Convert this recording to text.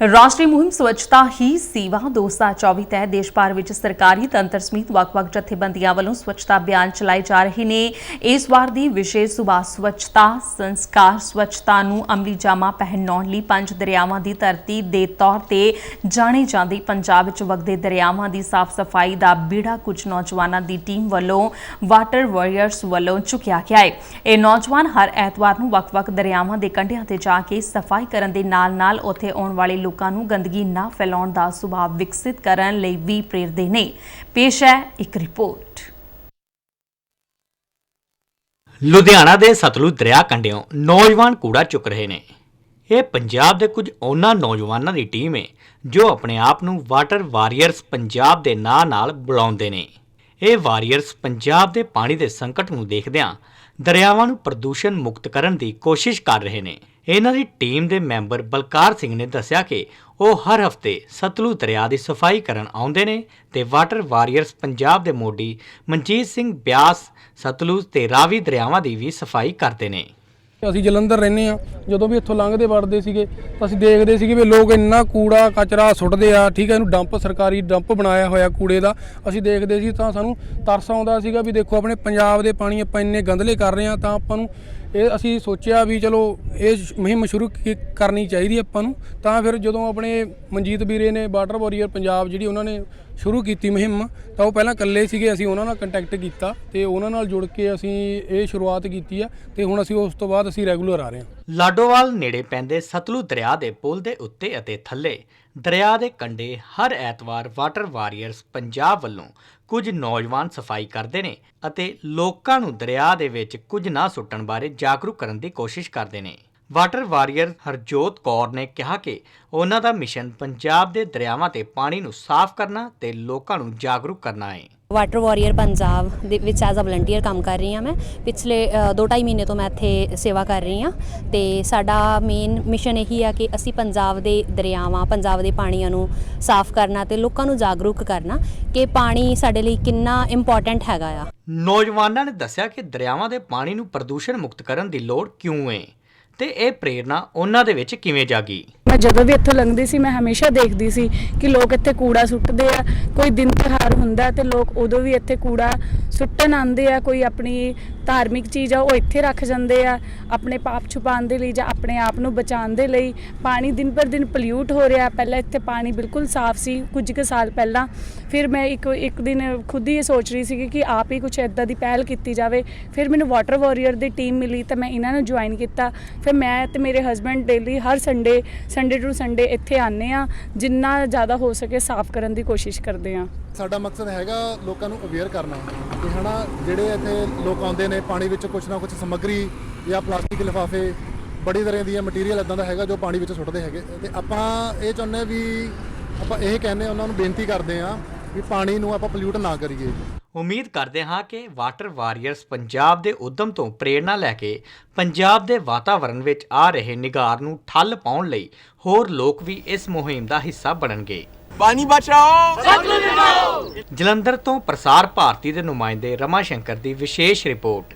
ਰਾਸ਼ਟਰੀ ਮੁਹਿੰਮ ਸਵੱਛਤਾ ਹੀ ਸੇਵਾ 2024 ਤਹਿਤ ਦੇਸ਼ ਭਰ ਵਿੱਚ ਸਰਕਾਰੀ ਤੰਤਰ ਸਮੇਤ ਵੱਖ-ਵੱਖ ਜਥੇਬੰਦੀਆਂ ਵੱਲੋਂ ਸਵੱਛਤਾ ਅਭਿਆਨ ਚਲਾਏ ਜਾ ਰਹੇ ਨੇ। ਇਸ ਵਾਰ ਦੀ ਵਿਸ਼ੇਸ਼ ਸੁਭਾ ਸਵੱਛਤਾ ਸੰਸਕਾਰ ਸਵੱਛਤਾ ਨੂੰ ਅਮਲੀ ਜਾਮਾ ਪਹਿਨਾਉਣ ਲਈ ਪੰਜ ਦਰਿਆਵਾਂ ਦੀ ਧਰਤੀ ਦੇ ਤੌਰ ਤੇ ਜਾਣੇ ਜਾਂਦੇ ਪੰਜਾਬ ਵਿੱਚ ਵਗਦੇ ਦਰਿਆਵਾਂ ਦੀ ਸਾਫ਼ ਸਫ਼ਾਈ ਦਾ ਬੀੜਾ ਕੁਝ ਨੌਜਵਾਨਾਂ ਦੀ ਟੀਮ ਵੱਲੋਂ ਵਾਟਰ ਵਾਰੀਅਰਸ ਵੱਲੋਂ ਚੁੱਕਿਆ ਗਿਆ ਹੈ ਇਹ ਨੌਜਵਾਨ ਹਰ ਐਤਵਾਰ ਨੂੰ ਵੱਖ-ਵੱਖ ਦਰਿਆਵਾਂ ਦੇ ਕੰਢਿਆਂ ਤੇ ਜਾ ਕੇ ਸਫ਼ਾਈ ਕਰਨ ਦੇ ਨਾਲ-ਨਾਲ ਉੱਥੇ ਆਉਣ ਵਾਲੇ ਲੋਕਾਂ ਨੂੰ ਗੰਦਗੀ ਨਾ ਫੈਲਾਉਣ ਦਾ ਸੁਭਾਅ ਵਿਕਸਿਤ ਕਰਨ ਲਈ ਵੀ ਪ੍ਰੇਰਦੇ ਨੇ। ਪੇਸ਼ ਹੈ ਇੱਕ ਰਿਪੋਰਟ। ਲੁਧਿਆਣਾ ਦੇ ਸਤਲੁਜ ਦਰਿਆ ਕੰਢਿਓਂ ਨੌਜਵਾਨ ਕੂੜਾ ਚੁੱਕ ਰਹੇ ਨੇ। ਇਹ ਪੰਜਾਬ ਦੇ ਕੁਝ ਉਹਨਾਂ ਨੌਜਵਾਨਾਂ ਦੀ ਟੀਮ ਹੈ ਜੋ ਆਪਣੇ ਆਪ ਨੂੰ ਵਾਟਰ ਵਾਰੀਅਰਸ ਪੰਜਾਬ ਦੇ ਨਾਂ ਨਾਲ ਬੁਲਾਉਂਦੇ ਨੇ। ਇਹ ਵਾਰੀਅਰਸ ਪੰਜਾਬ ਦੇ ਪਾਣੀ ਦੇ ਸੰਕਟ ਨੂੰ ਦੇਖਦਿਆਂ ਦਰਿਆਵਾਂ ਨੂੰ ਪ੍ਰਦੂਸ਼ਣ ਮੁਕਤ ਕਰਨ ਦੀ ਕੋਸ਼ਿਸ਼ ਕਰ ਰਹੇ ਨੇ। ਇਹਨਾਂ ਦੀ ਟੀਮ ਦੇ ਮੈਂਬਰ ਬਲਕਾਰ ਸਿੰਘ ਨੇ ਦੱਸਿਆ ਕਿ ਉਹ ਹਰ ਹਫ਼ਤੇ ਸਤਲੁਜ ਦਰਿਆ ਦੀ ਸਫ਼ਾਈ ਕਰਨ ਆਉਂਦੇ ਨੇ ਤੇ ਵਾਟਰ ਵਾਰੀਅਰਸ ਪੰਜਾਬ ਦੇ ਮੋਢੀ ਮਨਜੀਤ ਸਿੰਘ ਬਿਆਸ ਸਤਲੁਜ ਤੇ ਰਾਵੀ ਦਰਿਆਵਾਂ ਦੀ ਵੀ ਸਫ਼ਾਈ ਕਰਦੇ ਨੇ। ਅਸੀਂ ਜਲੰਧਰ ਰਹਿੰਦੇ ਆ ਜਦੋਂ ਵੀ ਇੱਥੋਂ ਲੰਘਦੇ ਵੜਦੇ ਸੀਗੇ, ਤਾਂ ਅਸੀਂ ਦੇਖਦੇ ਸੀਗੇ ਵੀ ਲੋਕ ਇੰਨਾ ਕੂੜਾ ਕਚਰਾ ਸੁੱਟਦੇ ਆ, ਠੀਕ ਹੈ, ਇਹਨੂੰ ਡੰਪ ਸਰਕਾਰੀ ਡੰਪ ਬਣਾਇਆ ਹੋਇਆ ਕੂੜੇ ਦਾ। ਅਸੀਂ ਦੇਖਦੇ ਸੀ ਤਾਂ ਸਾਨੂੰ ਤਰਸ ਆਉਂਦਾ ਸੀਗਾ ਵੀ ਦੇਖੋ ਆਪਣੇ ਪੰਜਾਬ ਦੇ ਪਾਣੀ ਆਪਾਂ ਇੰਨੇ ਗੰਦਲੇ ਕਰ ਰਹੇ ਆ ਤਾਂ ਆਪਾਂ ਨੂੰ ਇਹ ਅਸੀਂ ਸੋਚਿਆ ਵੀ ਚਲੋ ਇਹ ਮੁਹਿੰਮ ਸ਼ੁਰੂ ਕੀ- ਕਰਨੀ ਚਾਹੀਦੀ ਆਪਾਂ ਨੂੰ, ਤਾਂ ਫਿਰ ਜਦੋਂ ਆਪਣੇ ਮਨਜੀਤ ਵੀਰੇ ਨੇ ਵਾਟਰ ਵਾਰੀਅਰ ਪੰਜਾਬ ਜਿਹੜੀ ਉਹਨਾਂ ਨੇ ਸ਼ੁਰੂ ਕੀਤੀ ਮੁਹਿੰਮ, ਤਾਂ ਉਹ ਪਹਿਲਾਂ ਇਕੱਲੇ ਸੀਗੇ, ਅਸੀਂ ਉਹਨਾਂ ਨਾਲ ਕੰਟੈਕਟ ਕੀਤਾ ਤੇ ਉਹਨਾਂ ਨਾਲ ਜੁੜ ਕੇ ਅਸੀਂ ਇਹ ਸ਼ੁਰੂਆਤ ਕੀਤੀ ਆ ਤੇ ਹੁਣ ਅਸੀਂ ਉਸ ਤੋਂ ਬਾਅਦ ਅਸੀਂ ਰੈਗੂਲਰ ਆ ਰਹੇ ਹਾਂ। ਲਾਡੋਵਾਲ ਨੇੜੇ ਪੈਂਦੇ ਸਤਲੁਜ ਦਰਿਆ ਦੇ ਪੁਲ ਦੇ ਉੱਤੇ ਅਤੇ ਥੱਲੇ ਦਰਿਆ ਦੇ ਕੰਢੇ ਹਰ ਐਤਵਾਰ ਵਾਟਰ ਵਾਰੀਅਰਸ ਪੰਜਾਬ ਵੱਲੋਂ ਕੁਝ ਨੌਜਵਾਨ ਸਫ਼ਾਈ ਕਰਦੇ ਨੇ ਅਤੇ ਲੋਕਾਂ ਨੂੰ ਦਰਿਆ ਦੇ ਵਿੱਚ ਕੁਝ ਨਾ ਸੁੱਟਣ ਬਾਰੇ ਜਾਗਰੂਕ ਕਰਨ ਦੀ ਕੋਸ਼ਿਸ਼ ਕਰਦੇ ਨੇ। ਵਾਟਰ ਵਾਰੀਅਰ ਹਰਜੋਤ ਕੌਰ ਨੇ ਕਿਹਾ ਕਿ ਉਹਨਾਂ ਦਾ ਮਿਸ਼ਨ ਪੰਜਾਬ ਦੇ ਦਰਿਆਵਾਂ ਤੇ ਪਾਣੀ ਨੂੰ ਸਾਫ਼ ਕਰਨਾ ਤੇ ਲੋਕਾਂ ਨੂੰ ਜਾਗਰੂਕ ਕਰਨਾ ਹੈ। ਵਾਟਰ ਵਾਰੀਅਰ ਪੰਜਾਬ ਦੇ ਵਿੱਚ ਐਜ਼ ਅ ਵਲੰਟੀਅਰ ਕੰਮ ਕਰ ਰਹੀ ਹਾਂ ਮੈਂ। ਪਿਛਲੇ 2.5 ਮਹੀਨੇ ਤੋਂ ਮੈਂ ਇੱਥੇ ਸੇਵਾ ਕਰ ਰਹੀ ਹਾਂ ਤੇ ਸਾਡਾ ਮੇਨ ਮਿਸ਼ਨ ਇਹੀ ਆ ਕਿ ਅਸੀਂ ਪੰਜਾਬ ਦੇ ਦਰਿਆਵਾਂ, ਪੰਜਾਬ ਦੇ ਪਾਣੀਆਂ ਨੂੰ ਸਾਫ਼ ਕਰਨਾ ਤੇ ਲੋਕਾਂ ਨੂੰ ਜਾਗਰੂਕ ਕਰਨਾ ਕਿ ਪਾਣੀ ਸਾਡੇ ਲਈ ਕਿੰਨਾ ਇੰਪੋਰਟੈਂਟ ਹੈਗਾ ਆ। ਨੌਜਵਾਨਾਂ ਨੇ ਦੱਸਿਆ ਕਿ ਦਰਿਆਵਾਂ ਦੇ ਪਾਣੀ ਨੂੰ ਪ੍ਰਦੂਸ਼ਣ ਮੁਕਤ ਕਰਨ ਦੀ ਲੋੜ ਕਿਉਂ ਹੈ ਤੇ ਇਹ ਪ੍ਰੇਰਣਾ ਉਹਨਾਂ ਦੇ ਵਿੱਚ ਕਿਵੇਂ ਜਾਗੀ? ਮੈਂ ਜਦੋਂ ਵੀ ਇੱਥੋਂ ਲੰਘਦੀ ਸੀ, ਮੈਂ ਹਮੇਸ਼ਾ ਦੇਖਦੀ ਸੀ ਕਿ ਲੋਕ ਇੱਥੇ ਕੂੜਾ ਸੁੱਟਦੇ ਆ, ਕੋਈ ਦਿਨ ਤਿਉਹਾਰ ਹੁੰਦਾ ਤੇ ਲੋਕ ਉਦੋਂ ਵੀ ਇੱਥੇ ਕੂੜਾ ਸੁੱਟਣ ਆਉਂਦੇ ਆ, ਕੋਈ ਆਪਣੀ ਧਾਰਮਿਕ ਚੀਜ਼ ਆ, ਉਹ ਇੱਥੇ ਰੱਖ ਜਾਂਦੇ ਆ, ਆਪਣੇ ਪਾਪ ਛੁਪਾਉਣ ਦੇ ਲਈ ਜਾਂ ਆਪਣੇ ਆਪ ਨੂੰ ਬਚਾਉਣ ਦੇ ਲਈ। ਪਾਣੀ ਦਿਨ ਪਰ ਦਿਨ ਪੋਲਿਊਟ ਹੋ ਰਿਹਾ। ਪਹਿਲਾਂ ਇੱਥੇ ਪਾਣੀ ਬਿਲਕੁਲ ਸਾਫ਼ ਸੀ, ਕੁਝ ਕੁ ਸਾਲ ਪਹਿਲਾਂ। ਫਿਰ ਮੈਂ ਇੱਕ ਇੱਕ ਦਿਨ ਖੁਦ ਹੀ ਇਹ ਸੋਚ ਰਹੀ ਸੀ ਕਿ ਆਪ ਹੀ ਕੁਝ ਇਦਾਂ ਦੀ ਪਹਿਲ ਕੀਤੀ ਜਾਵੇ। ਫਿਰ ਮੈਨੂੰ ਵਾਟਰ ਵਾਰੀਅਰ ਦੀ ਟੀਮ ਮਿਲੀ ਤਾਂ ਮੈਂ ਇਹਨਾਂ ਨੂੰ ਜੁਆਇਨ ਕੀਤਾ। ਫਿਰ ਮੈਂ ਤੇ ਮੇਰੇ ਹਸਬੰਡ ਡੇਲੀ ਹਰ ਸੰਡੇ ਸੰਡੇ ਟੂ ਸੰਡੇ ਇੱਥੇ ਆਨੇ ਆ ਜਿੰਨਾ ਜ਼ਿਆਦਾ ਹੋ ਸਕੇ ਸਾਫ਼ ਕਰਨ ਦੀ ਕੋਸ਼ਿਸ਼ ਕਰਦੇ ਆ ਸਾਡਾ ਮਕਸਦ ਹੈਗਾ ਲੋਕਾਂ ਨੂੰ ਅਵੇਅਰ ਕਰਨਾ। ਕਿ ਹਨਾ ਜਿਹੜੇ ਇੱਥੇ ਲੋਕ ਆਉਂਦੇ ਨੇ ਪਾਣੀ ਵਿੱਚ ਕੁਝ ਨਾ ਕੁਝ ਸਮੱਗਰੀ ਜਾਂ ਪਲਾਸਟਿਕ ਲਿਫਾਫੇ ਬੜੀ ਤਰ੍ਹਾਂ ਦੀਆਂ ਮਟੀਰੀਅਲ ਇਦਾਂ ਦਾ ਹੈਗਾ ਜੋ ਪਾਣੀ ਵਿੱਚ ਸੁੱਟਦੇ ਹੈਗੇ। ਤੇ ਆਪਾਂ ਇਹ ਚਾਹੁੰਦੇ ਹਾਂ ਵੀ ਆਪਾਂ ਇਹ ਕਹਿੰਦੇ ਹਾਂ ਉਹਨਾਂ ਨੂੰ ਬੇਨਤੀ ਕਰਦੇ ਹਾਂ ਵੀ ਪਾਣੀ ਨੂੰ ਆਪਾਂ ਪੋਲਿਊਟ ਨਾ ਕਰੀਏ। ਉਮੀਦ ਕਰਦੇ ਹਾਂ ਕਿ ਵਾਟਰ ਵਾਰੀਅਰਸ ਪੰਜਾਬ ਦੇ ਉਦਮ ਤੋਂ ਪ੍ਰੇਰਣਾ ਲੈ ਕੇ ਪੰਜਾਬ ਦੇ ਵਾਤਾਵਰਣ ਵਿੱਚ ਆ ਰਹੇ ਨਿਗਾਰ ਨੂੰ ਠੱਲ ਪਾਉਣ ਲਈ ਹੋਰ ਲੋਕ ਵੀ ਇਸ ਮੁਹਿੰਮ ਦਾ ਹਿੱਸਾ ਬਣਨਗੇ। ਪਾਣੀ ਬਚਾਓ! ਜਲੰਧਰ ਤੋਂ ਪ੍ਰਸਾਰ ਭਾਰਤੀ ਦੇ ਨੁਮਾਇੰਦੇ ਰਮਾ ਸ਼ੰਕਰ ਦੀ ਵਿਸ਼ੇਸ਼ ਰਿਪੋਰਟ।